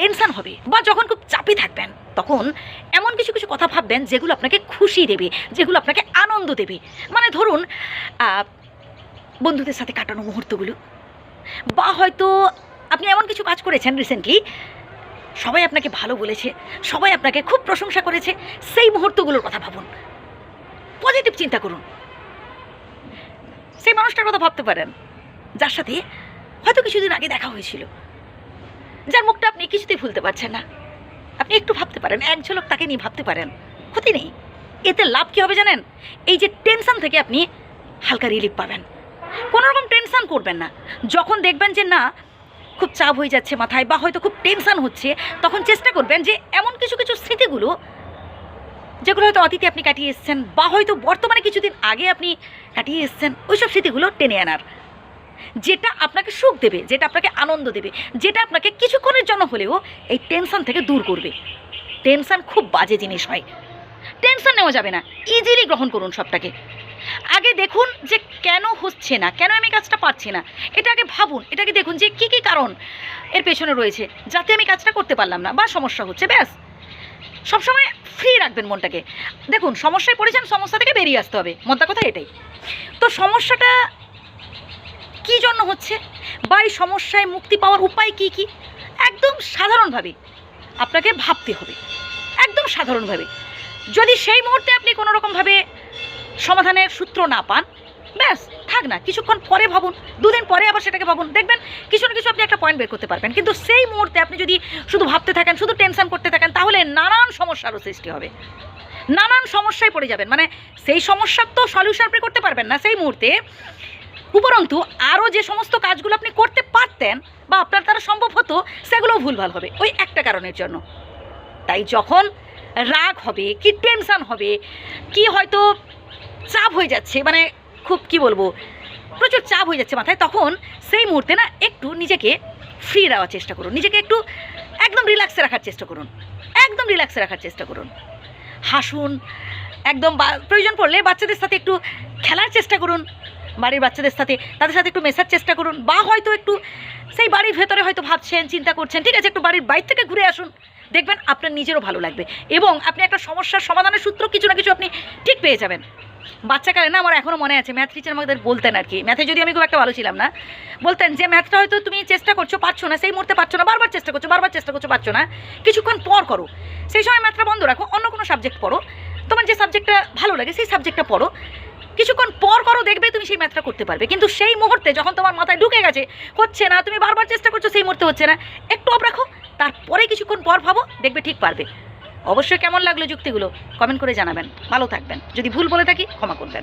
Tension হবে বা যখন খুব চাপে থাকবেন, তখন এমন কিছু কিছু কথা ভাববেন যেগুলো আপনাকে খুশি দেবে, যেগুলো আপনাকে আনন্দ দেবে। মানে ধরুন বন্ধুদের সাথে কাটানো মুহূর্তগুলো। বা হয়তো আপনি এমন কিছু কাজ করেছেন রিসেন্টলি সবাই আপনাকে ভালো বলেছে, সবাই আপনাকে খুব প্রশংসা করেছে, সেই মুহূর্তগুলোর কথা ভাবুন। পজিটিভ চিন্তা করুন। সেই মানুষটার কথা ভাবতে পারেন, যার সাথে হয়তো কিছুদিন আগে দেখা হয়েছিল। যার মুখটা আপনি কিছুতেই ভুলতে পারছেন না। আপনি একটু ভাবতে পারেন, এক ঝলক তাকে নিয়ে ভাবতে পারেন। ক্ষতি নেই। এতে লাভ কী হবে জানেন? এই যে টেনশন থেকে আপনি হালকা রিলিফ পাবেন। কোনো রকম টেনশন করবেন না। যখন দেখবেন যে না, খুব চাপ হয়ে যাচ্ছে মাথায় বা হয়তো খুব টেনশান হচ্ছে, তখন চেষ্টা করবেন যে এমন কিছু কিছু স্মৃতিগুলো যেগুলো হয়তো অতীতে আপনি কাটিয়ে এসছেন বা হয়তো বর্তমানে কিছুদিন আগে আপনি কাটিয়ে এসেছেন, ওইসব স্মৃতিগুলো টেনে আনার। যেটা আপনাকে সুখ দেবে, যেটা আপনাকে আনন্দ দেবে, যেটা আপনাকে কিছুক্ষণের জন্য হলেও এই টেনশন থেকে দূর করবে। টেনশন খুব বাজে জিনিস হয়। টেনশন নেওয়া যাবে না। ইজিলি গ্রহণ করুন সবটাকে। আগে দেখুন যে কেন হচ্ছে না, কেন আমি কাজটা পারছি না। এটা আগে ভাবুন এটাকে দেখুন যে কী কী কারণ এর পেছনে রয়েছে, যাতে আমি কাজটা করতে পারলাম না বা সমস্যা হচ্ছে, ব্যাস। সবসময় ফ্রি রাখবেন মনটাকে। দেখুন, সমস্যায় পড়েছেন, সমস্যা থেকে বেরিয়ে আসতে হবে। মোদ্দা কথা এটাই। তো সমস্যাটা কী জন্য হচ্ছে? বা এই সমস্যায় মুক্তি পাওয়ার উপায় কি কি? একদম সাধারণভাবে আপনাকে ভাবতে হবে। একদম সাধারণভাবে। যদি সেই মুহূর্তে আপনি কোনো রকমভাবে সমাধানের সূত্র না পান, ব্যাস, থাক না, কিছুক্ষণ পরে ভাবুন, দুদিন পরে আবার সেটাকে ভাবুন। দেখবেন, কিছু না কিছু আপনি একটা পয়েন্ট বের করতে পারবেন। কিন্তু সেই মুহূর্তে আপনি যদি শুধু ভাবতে থাকেন, শুধু টেনশন করতে থাকেন, তাহলে নানান সমস্যারও সৃষ্টি হবে। নানান সমস্যায় পড়ে যাবেন। মানে সেই সমস্যার তো সলিউশন আপনি করতে পারবেন না। সেই মুহূর্তে উপরন্তু আরও যে সমস্ত কাজগুলো আপনি করতে পারতেন বা আপনার দ্বারা সম্ভব হতো, সেগুলোও ভুলভাল হবে, ওই একটা কারণের জন্য। তাই যখন রাগ হবে, কি টেনশন হবে, কি হয়তো চাপ হয়ে যাচ্ছে মানে খুব কি বলব, প্রচুর চাপ হয়ে যাচ্ছে মাথায়, তখন সেই মুহূর্তে না একটু নিজেকে ফ্রি দেওয়ার চেষ্টা করুন। নিজেকে একটু একদম রিল্যাক্সে রাখার চেষ্টা করুন। একদম রিল্যাক্সে রাখার চেষ্টা করুন। হাসুন, একদম প্রয়োজন পড়লে বাচ্চাদের সাথে একটু খেলার চেষ্টা করুন। বাড়ির বাচ্চাদের সাথে, তাদের সাথে একটু মেশার চেষ্টা করুন, বা হয়তো একটু সেই বাড়ির ভেতরে হয়তো ভাবছেন, চিন্তা করছেন, ঠিক আছে, একটু বাড়ির বাইর থেকে ঘুরে আসুন। দেখবেন আপনার নিজেরও ভালো লাগবে এবং আপনি একটা সমস্যার সমাধানের সূত্র কিছু না কিছু আপনি ঠিক পেয়ে যাবেন। বাচ্চাকালে না আমার এখনও মনে আছে ম্যাথ টিচার আমাদের বলতেন আর কি ম্যাথে যদি আমি খুব একটা ভালো ছিলাম না, বলতেন যে ম্যাথটা হয়তো তুমি চেষ্টা করছ, পারছ না, সেই মুহূর্তে পারছ না, বারবার চেষ্টা করছ, বারবার চেষ্টা করছ, পারছ না, কিছুক্ষণ পর করো। সেই সময় ম্যাথটা বন্ধ রাখো, অন্য কোনো সাবজেক্ট পড়ো, তোমার যে সাবজেক্টটা ভালো লাগে, সেই সাবজেক্টটা পড়ো। কিছুক্ষণ পর করো দেখবে তুমি সেই ম্যাথটা করতে পারবে। কিন্তু সেই মুহূর্তে যখন তোমার মাথায় ঢুকে গেছে, হচ্ছে না, তুমি বারবার চেষ্টা করছ সেই মুহূর্তে হচ্ছে না, একটু অফ রাখো তারপরে কিছুক্ষণ পর ভাবো, দেখবে ঠিক পারবে। অবশ্যই কেমন লাগল যুক্তিগুলো কমেন্ট করে জানাবেন। ভালো থাকবেন। যদি ভুল বলে থাকি, ক্ষমা করবেন।